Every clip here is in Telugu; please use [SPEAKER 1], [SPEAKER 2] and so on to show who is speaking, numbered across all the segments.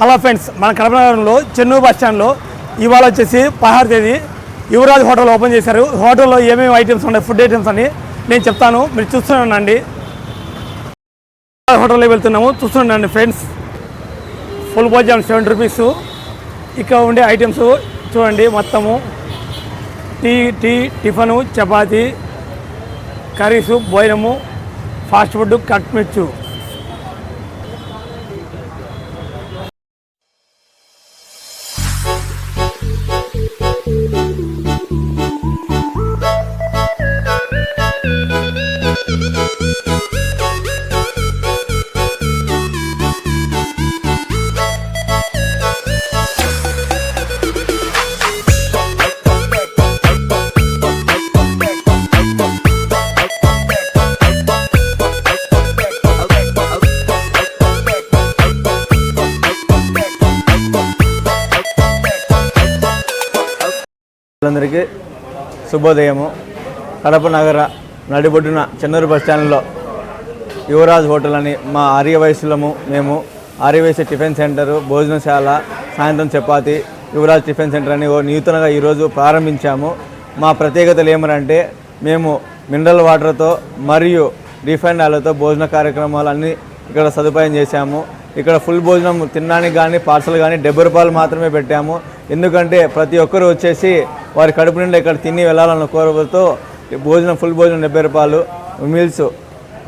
[SPEAKER 1] హలో ఫ్రెండ్స్ మన కడపనగరంలో చెన్నూరు బస్ స్టాండ్లో ఇవాళ వచ్చేసి పదహారు తేదీ యువరాజ్ హోటల్ ఓపెన్ చేశారు. హోటల్లో ఏమేమి ఐటమ్స్ ఉన్నాయి ఫుడ్ ఐటమ్స్ అని నేను చెప్తాను. మీరు చూస్తున్నానండి హోటల్లో వెళ్తున్నాము. చూస్తున్నానండి ఫ్రెండ్స్. ఫుల్ భోజనం సెవెంటీ రూపీస్. ఇక్కడ ఉండే ఐటమ్స్ చూడండి మొత్తము. Tea tea tiffin chapati curries భోజనము ఫాస్ట్ ఫుడ్ కట్ మిర్చు.
[SPEAKER 2] అందరికీ శుభోదయము. కడప నగర నడిబొడ్డున చెన్నూరు బస్ స్టాండ్లో యువరాజ్ హోటల్ అని మా ఆర్య వయసులము మేము ఆర్యవయసు టిఫిన్ సెంటరు భోజనశాల సాయంత్రం చపాతి యువరాజ్ టిఫిన్ సెంటర్ అని ఓ నూతనంగా ఈరోజు ప్రారంభించాము. మా ప్రత్యేకతలు ఏమనంటే మేము మినరల్ వాటర్తో మరియు రిఫైండ్ ఆయిల్తో భోజన కార్యక్రమాలు అన్నీ ఇక్కడ సదుపాయం చేశాము. ఇక్కడ ఫుల్ భోజనం తినడానికి కానీ పార్సల్ కానీ డెబ్బై రూపాయలు మాత్రమే పెట్టాము. ఎందుకంటే ప్రతి ఒక్కరు వచ్చేసి వారి కడుపు నిండా ఇక్కడ తిని వెళ్ళాలన్న కోరికతో భోజనం ఫుల్ భోజనం డెబ్బై రూపాయలు. మీల్స్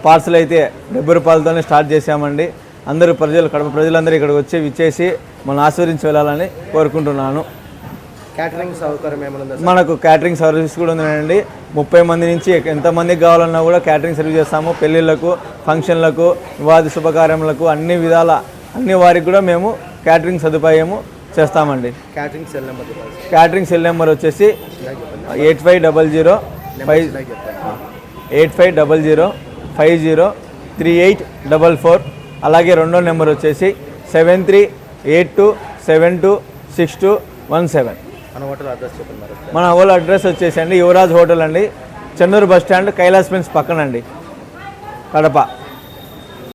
[SPEAKER 2] పార్సల్ అయితే డెబ్బై రూపాయలతోనే స్టార్ట్ చేశామండి. అందరూ ప్రజలు కడప ప్రజలందరూ ఇక్కడికి వచ్చి విచ్చేసి మనం ఆస్వాదించి వెళ్ళాలని కోరుకుంటున్నాను.
[SPEAKER 3] క్యాటరింగ్ సౌకర్యం
[SPEAKER 2] మనకు క్యాటరింగ్ సర్వీస్ కూడా ఉందండి. ముప్పై మంది నుంచి ఎంతమందికి కావాలన్నా కూడా క్యాటరింగ్ సర్వీస్ చేస్తాము. పెళ్ళిళ్ళకు ఫంక్షన్లకు వివాద శుభకార్యములకు అన్ని విధాల అన్ని వారికి కూడా మేము క్యాటరింగ్ సదుపాయము చేస్తామండి.
[SPEAKER 3] Catering cell number
[SPEAKER 2] catering cell number వచ్చేసి eight five double zero five eight five double zero five zero three eight double four అలాగే రెండో నెంబర్ వచ్చేసి seven three eight two seven two six two one seven.
[SPEAKER 3] మన హోటల్ అడ్రస్ చెప్పండి
[SPEAKER 2] మన అడ్రస్ వచ్చేసి అండి యువరాజ్ హోటల్ అండి. చెన్నూరు బస్ స్టాండ్ కైలాస్ పెన్స్ పక్కనండి. కడప.